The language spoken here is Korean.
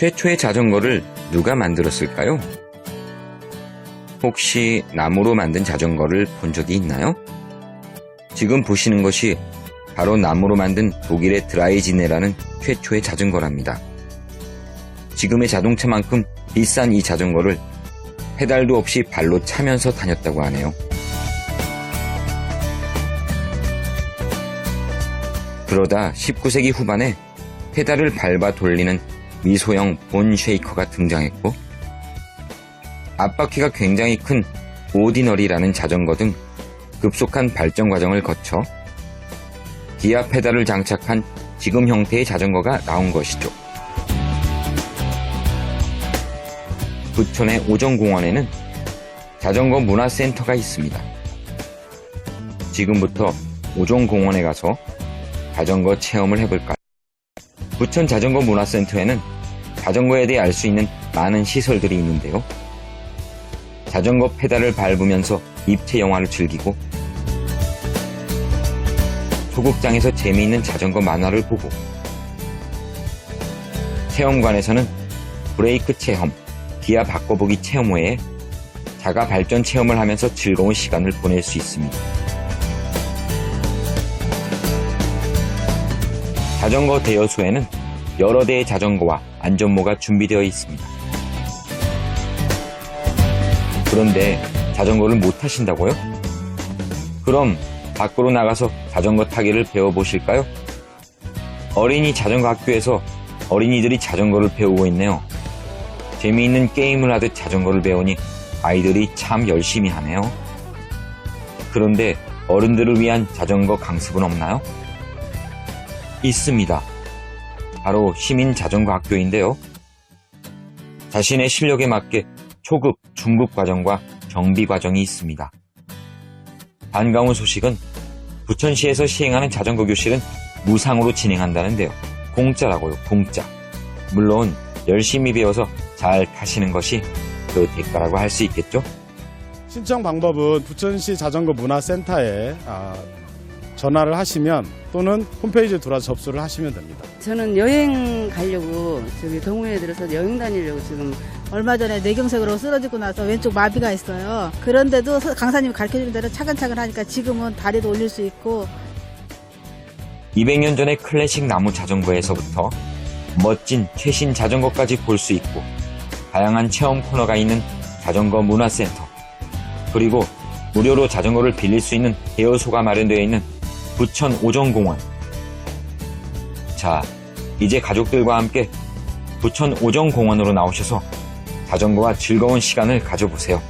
최초의 자전거를 누가 만들었을까요? 혹시 나무로 만든 자전거를 본 적이 있나요? 지금 보시는 것이 바로 나무로 만든 독일의 드라이지네라는 최초의 자전거랍니다. 지금의 자동차만큼 비싼 이 자전거를 페달도 없이 발로 차면서 다녔다고 하네요. 그러다 19세기 후반에 페달을 밟아 돌리는 미소형 본 쉐이커가 등장했고 앞바퀴가 굉장히 큰 오디너리라는 자전거 등 급속한 발전 과정을 거쳐 기아 페달을 장착한 지금 형태의 자전거가 나온 것이죠. 부천의 오정공원에는 자전거 문화센터가 있습니다. 지금부터 오정공원에 가서 자전거 체험을 해볼까요? 부천 자전거 문화센터에는 자전거에 대해 알 수 있는 많은 시설들이 있는데요. 자전거 페달을 밟으면서 입체 영화를 즐기고 소극장에서 재미있는 자전거 만화를 보고 체험관에서는 브레이크 체험, 기아 바꿔보기 체험 외에 자가 발전 체험을 하면서 즐거운 시간을 보낼 수 있습니다. 자전거 대여소에는 여러 대의 자전거와 안전모가 준비되어 있습니다. 그런데 자전거를 못 타신다고요? 그럼 밖으로 나가서 자전거 타기를 배워보실까요? 어린이 자전거 학교에서 어린이들이 자전거를 배우고 있네요. 재미있는 게임을 하듯 자전거를 배우니 아이들이 참 열심히 하네요. 그런데 어른들을 위한 자전거 강습은 없나요? 있습니다. 바로 시민 자전거 학교인데요. 자신의 실력에 맞게 초급, 중급 과정과 정비 과정이 있습니다. 반가운 소식은 부천시에서 시행하는 자전거 교실은 무상으로 진행한다는데요. 공짜라고요, 공짜. 물론 열심히 배워서 잘 타시는 것이 그 대가라고 할 수 있겠죠? 신청 방법은 부천시 자전거 문화센터에 아, 전화를 하시면 또는 홈페이지에 들어와서 접수를 하시면 됩니다. 저는 여행 가려고 저기 동호회에 들어서 여행 다니려고 지금 얼마 전에 뇌경색으로 쓰러지고 나서 왼쪽 마비가 있어요. 그런데도 서- 강사님이 가르쳐준 대로 차근차근 하니까 지금은 다리도 올릴 수 있고 200년 전의 클래식 나무 자전거에서부터 멋진 최신 자전거까지 볼 수 있고 다양한 체험 코너가 있는 자전거 문화센터 그리고 무료로 자전거를 빌릴 수 있는 대여소가 마련되어 있는 부천 오정공원 자 이제 가족들과 함께 부천 오정공원으로 나오셔서 자전거와 즐거운 시간을 가져보세요.